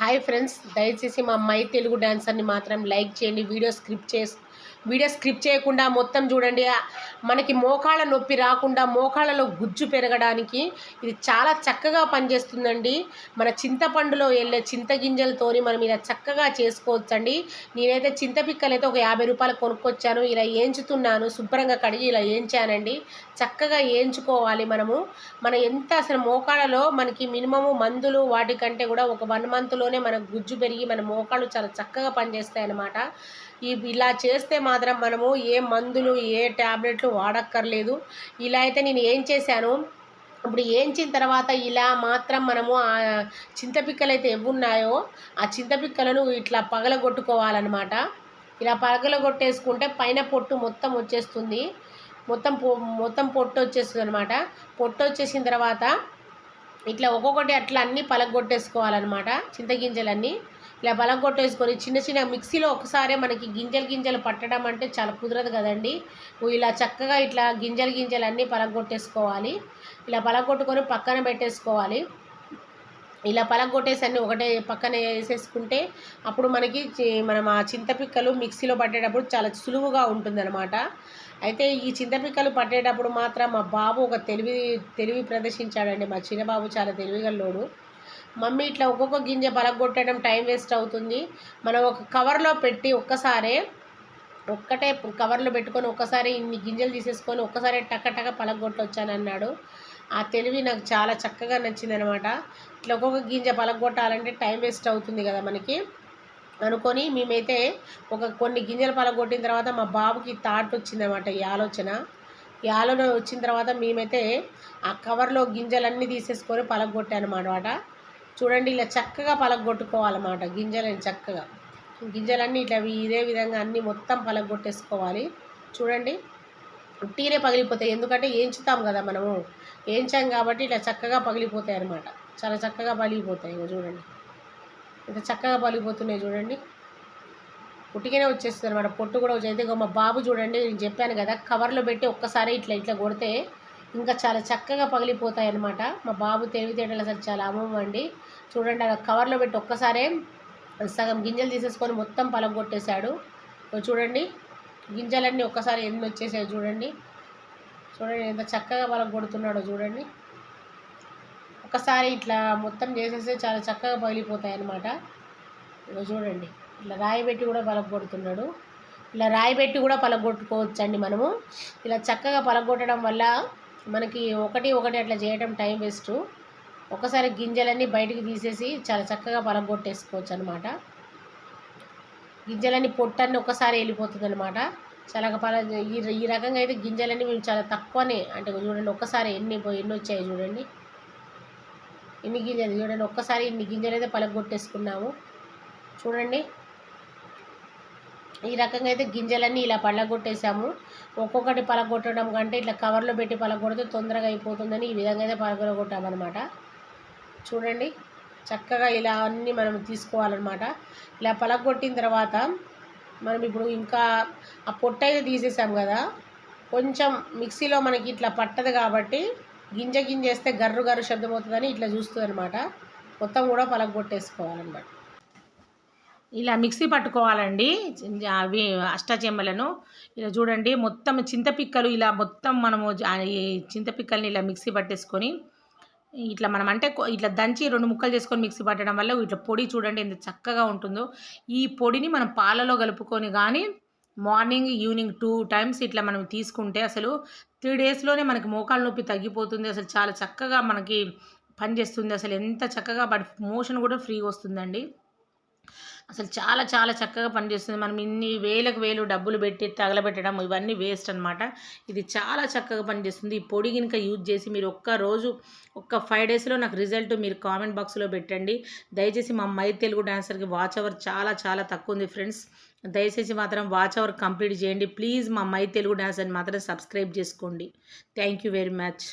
Hi friends దయచేసి మా my Telugu డాన్సర్ని మాత్రం లైక్ చేయండి వీడియో స్క్రిప్ట్ చేసి వీడియో స్క్రిప్ చేయకుండా మొత్తం చూడండి. మనకి మోకాళ్ళ నొప్పి రాకుండా మోకాళ్ళలో గుజ్జు పెరగడానికి ఇది చాలా చక్కగా పనిచేస్తుందండి. మన చింతపండులో వెళ్ళే చింతగింజలతోని మనం ఇలా చక్కగా చేసుకోవచ్చండి. నేనైతే చింతపిక్కలు అయితే ఒక యాభై రూపాయలు కొనుక్కొచ్చాను. ఇలా ఏంచుతున్నాను శుభ్రంగా కడిగి ఇలా ఏంచానండి. చక్కగా ఏంచుకోవాలి మనము. మన ఎంత అసలు మోకాళ్ళలో మనకి మినిమము మందులు వాటికంటే కూడా ఒక వన్ మంత్లోనే మన గుజ్జు పెరిగి మన మోకాళ్ళు చాలా చక్కగా పనిచేస్తాయి అన్నమాట ఇలా చేస్తే మాత్రం మనము ఏ మందులు ఏ ట్యాబ్లెట్లు వాడక్కర్లేదు. ఇలా అయితే నేను ఏం చేశాను? ఇప్పుడు ఏంచిన తర్వాత ఇలా మాత్రం మనము ఆ చింతపిక్కలు అయితే ఉన్నాయో ఆ చింతపిక్కలను ఇట్లా పగలగొట్టుకోవాలన్నమాట. ఇలా పగలగొట్టేసుకుంటే పైన పొట్టు మొత్తం వచ్చేస్తుంది. మొత్తం పొ మొత్తం పొట్టు వచ్చేస్తుంది అనమాట పొట్టు వచ్చేసిన తర్వాత ఇట్లా ఒక్కొక్కటి అట్లా అన్నీ పలగొట్టేసుకోవాలన్నమాట. చింతగింజలన్నీ ఇలా పలగొట్టేసుకొని చిన్న చిన్న మిక్సీలో ఒకసారే మనకి గింజలు గింజలు పట్టడం అంటే చాలా కుదరదు కదండి. ఇలా చక్కగా ఇట్లా గింజలు గింజలు అన్నీ పలగొట్టేసుకోవాలి ఇలా పలగొట్టుకొని పక్కన పెట్టేసుకోవాలి. ఇలా పలగొట్టేసి అన్నీ ఒకటే పక్కన వేసేసుకుంటే అప్పుడు మనకి మనం ఆ చింతపిక్కలు మిక్సీలో పట్టేటప్పుడు చాలా సులువుగా ఉంటుందన్నమాట. అయితే ఈ చింతపిక్కలు పట్టేటప్పుడు మాత్రం మా బాబు ఒక తెలివి తెలివి ప్రదర్శించాడండి. మా చిన్న బాబు చాలా తెలివిగల్లోడు మమ్మీ ఇట్లా ఒక్కొక్క గింజ పలగొట్టడం టైం వేస్ట్ అవుతుంది. మనం ఒక కవర్లో పెట్టి ఒక్కసారే ఒక్కటే కవర్లో పెట్టుకొని ఒక్కసారి ఇన్ని గింజలు తీసేసుకొని ఒక్కసారి టక టక్క పలగొట్టొచ్చాను అన్నాడు ఆ తెలివి నాకు చాలా చక్కగా నచ్చింది అనమాట ఇట్లా ఒక్కొక్క గింజ పలగొట్టాలంటే టైం వేస్ట్ అవుతుంది కదా మనకి. అనుకొని మేమైతే ఒక కొన్ని గింజలు పలగొట్టిన తర్వాత మా బాబుకి థాట్ వచ్చిందనమాట ఈ ఆలోచన. ఈ ఆలోచన వచ్చిన తర్వాత మేమైతే ఆ కవర్లో గింజలన్నీ తీసేసుకొని పలగొట్టానమాట చూడండి ఇలా చక్కగా పలగొట్టుకోవాలన్నమాట. గింజలని చక్కగా. గింజలన్నీ ఇట్లా ఇదే విధంగా అన్నీ మొత్తం పలగొట్టేసుకోవాలి. చూడండి ఉట్టినే పగిలిపోతాయి. ఎందుకంటే ఏంచుతాం కదా మనము. ఏంచాం కాబట్టి ఇట్లా చక్కగా పగిలిపోతాయి అనమాట చాలా చక్కగా పగిలిపోతాయి. ఇక చూడండి. ఇంత చక్కగా పగిలిపోతున్నాయి చూడండి. ఉట్టిగానే వచ్చేస్తుంది అనమాట పొట్టు కూడా వచ్చేది. ఇక మా బాబు చూడండి నేను చెప్పాను కదా కవర్లో పెట్టి ఒక్కసారి ఇట్లా ఇట్లా కొడితే ఇంకా చాలా చక్కగా పగిలిపోతాయి అనమాట మా బాబు తెలివితేటలు అసలు చాలా అమ్మమ్మ అండి చూడండి అలా కవర్లో పెట్టి ఒక్కసారే సగం గింజలు తీసేసుకొని మొత్తం పలగొట్టేశాడు చూడండి గింజలన్నీ ఒక్కసారి ఎన్ని వచ్చేసాయి చూడండి. చూడండి ఎంత చక్కగా పలగొడుతున్నాడో చూడండి. ఒకసారి ఇట్లా మొత్తం చేసేస్తే చాలా చక్కగా పగిలిపోతాయి అన్నమాట ఇక చూడండి ఇట్లా రాయి పెట్టి కూడా పలగొడుతున్నాడు ఇలా రాయి పెట్టి కూడా పలగొట్టుకోవచ్చండి మనము. ఇలా చక్కగా పలగొట్టడం వల్ల మనకి ఒకటి ఒకటి అట్లా చేయడం టైం వేస్ట్. ఒకసారి గింజలన్నీ బయటికి తీసేసి చాలా చక్కగా పలగొట్టేసుకోవచ్చు అనమాట గింజలన్నీ పొట్టన్నీ ఒకసారి వెళ్ళిపోతుంది అనమాట చాలా పల ఈ ఈ రకంగా అయితే గింజలన్నీ మేము చాలా తక్కువనే. అంటే చూడండి ఒక్కసారి ఎన్ని ఎన్ని వచ్చాయి చూడండి. ఎన్ని గింజలు చూడండి ఒక్కసారి ఇన్ని గింజలు అయితే పలగొట్టేసుకున్నాము. చూడండి. ఈ రకంగా అయితే గింజలన్నీ ఇలా పళ్ళగొట్టేసాము. ఒక్కొక్కటి పలగొట్టడం కంటే ఇట్లా కవర్లో పెట్టి పలగొడితే తొందరగా అయిపోతుందని ఈ విధంగా అయితే పలగొట్టామన్నమాట చూడండి చక్కగా ఇలా అన్నీ మనం తీసుకోవాలన్నమాట. ఇలా పలగొట్టిన తర్వాత మనం ఇప్పుడు ఇంకా ఆ పొట్ట అయితే తీసేసాం కదా కొంచెం మిక్సీలో మనకి ఇట్లా పట్టదు కాబట్టి గింజ గింజేస్తే గర్రు గర్రు శబ్దం అవుతుందని ఇట్లా చూస్తుంది అనమాట మొత్తం కూడా పలగొట్టేసుకోవాలన్నమాట ఇలా మిక్సీ పట్టుకోవాలండి. అవి అష్టచెమ్మలను ఇలా చూడండి మొత్తం చింతపిక్కలు ఇలా మొత్తం మనము ఈ చింతపిక్కల్ని ఇలా మిక్సీ పట్టేసుకొని ఇట్లా మనం అంటే ఇట్లా దంచి రెండు ముక్కలు చేసుకొని మిక్సీ పట్టడం వల్ల ఇట్లా పొడి చూడండి ఎంత చక్కగా ఉంటుందో. ఈ పొడిని మనం పాలలో కలుపుకొని కానీ మార్నింగ్ ఈవినింగ్ టూ టైమ్స్ ఇట్లా మనం తీసుకుంటే అసలు త్రీ డేస్లోనే మనకి మోకాళ్ళ నొప్పి తగ్గిపోతుంది. అసలు చాలా చక్కగా మనకి పనిచేస్తుంది. అసలు ఎంత చక్కగా బట్ మోషన్ కూడా ఫ్రీగా వస్తుందండి. అసలు చాలా చాలా చక్కగా పనిచేస్తుంది. మనం ఇన్ని వేలకు వేలు డబ్బులు పెట్టి తగలబెట్టడం ఇవన్నీ వేస్ట్ అనమాట ఇది చాలా చక్కగా పనిచేస్తుంది. ఈ పొడి కనుక యూజ్ చేసి మీరు ఒక్క రోజు ఒక్క ఫైవ్ డేస్లో నాకు రిజల్ట్ మీరు కామెంట్ బాక్స్లో పెట్టండి. దయచేసి మా మై తెలుగు డాన్సర్కి వాచ్ అవర్ చాలా చాలా తక్కువ ఉంది ఫ్రెండ్స్. దయచేసి మాత్రం వాచ్ అవర్ కంప్లీట్ చేయండి. ప్లీజ్ మా మై తెలుగు డాన్సర్ని మాత్రం సబ్స్క్రైబ్ చేసుకోండి. Thank you very much.